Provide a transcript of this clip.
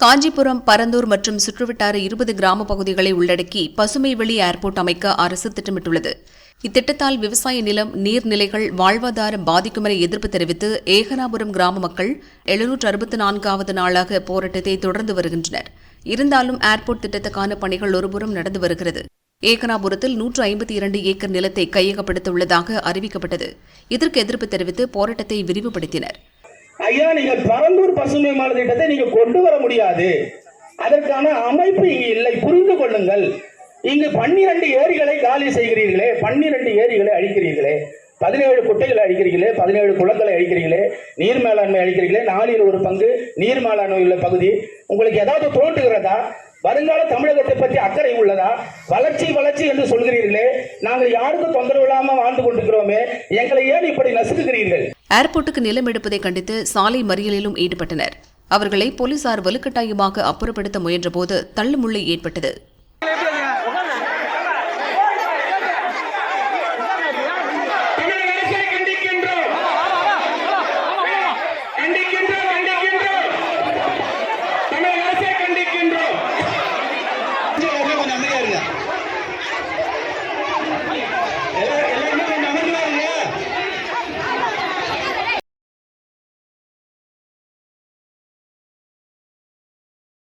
காஞ்சிபுரம் பரந்தூர் மற்றும் சுற்றுவட்டார இருபது கிராம பகுதிகளை உள்ளடக்கி பசுமை வெளி ஏர்போர்ட் அமைக்க அரசு திட்டமிட்டுள்ளது. இத்திட்டத்தால் விவசாய நிலம் நீர்நிலைகள் வாழ்வாதாரம் பாதிக்கும் என எதிர்ப்பு தெரிவித்து ஏகனாபுரம் கிராம மக்கள் எழுநூற்று அறுபத்தி நான்காவது நாளாக போராட்டத்தை தொடர்ந்து வருகின்றனர். இருந்தாலும் ஏர்போர்ட் திட்டத்துக்கான பணிகள் ஒருபுறம் நடந்து வருகிறது. ஏகனாபுரத்தில் நூற்று ஐம்பத்தி இரண்டு ஏக்கர் நிலத்தை கையகப்படுத்த உள்ளதாக அறிவிக்கப்பட்டது. இதற்கு எதிர்ப்பு தெரிவித்து போராட்டத்தை விரிவுபடுத்தினர். ஐயா நீங்க பரந்தூர் பசுமை மாநில திட்டத்தை நீங்க கொண்டு வர முடியாது. அதற்கான அமைப்பு இங்கு இல்லை. புரிந்து கொள்ளுங்கள். இங்கு பன்னிரண்டு ஏரிகளை காலி செய்கிறீர்களே பன்னிரண்டு ஏரிகளை அழிக்கிறீர்களே பதினேழு குட்டைகளை அழிக்கிறீர்களே பதினேழு குளங்களை அழிக்கிறீர்களே நீர் மேலாண்மை அழிக்கிறீர்களே நாலில் ஒரு பங்கு நீர் மேலாண்மை உள்ள பகுதி. உங்களுக்கு ஏதாவது தோன்றுகிறதா? வருங்கால தமிழகத்தை பற்றி அக்கறை உள்ளதா? வளர்ச்சி வளர்ச்சி என்று சொல்கிறீர்களே. நாங்கள் யாருக்கும் தொந்தரவு இல்லாமல் வாழ்ந்து கொண்டிருக்கிறோமே. எங்களை ஏன் இப்படி ஏர்போர்ட்டுக்கு நிலம் எடுப்பதை கண்டித்து சாலை மறியலிலும் ஈடுபட்டனர். அவர்களை போலீசார் வலுக்கட்டாயமாக அப்புறப்படுத்த முயன்றபோது தள்ளுமுள்ளு ஏற்பட்டது.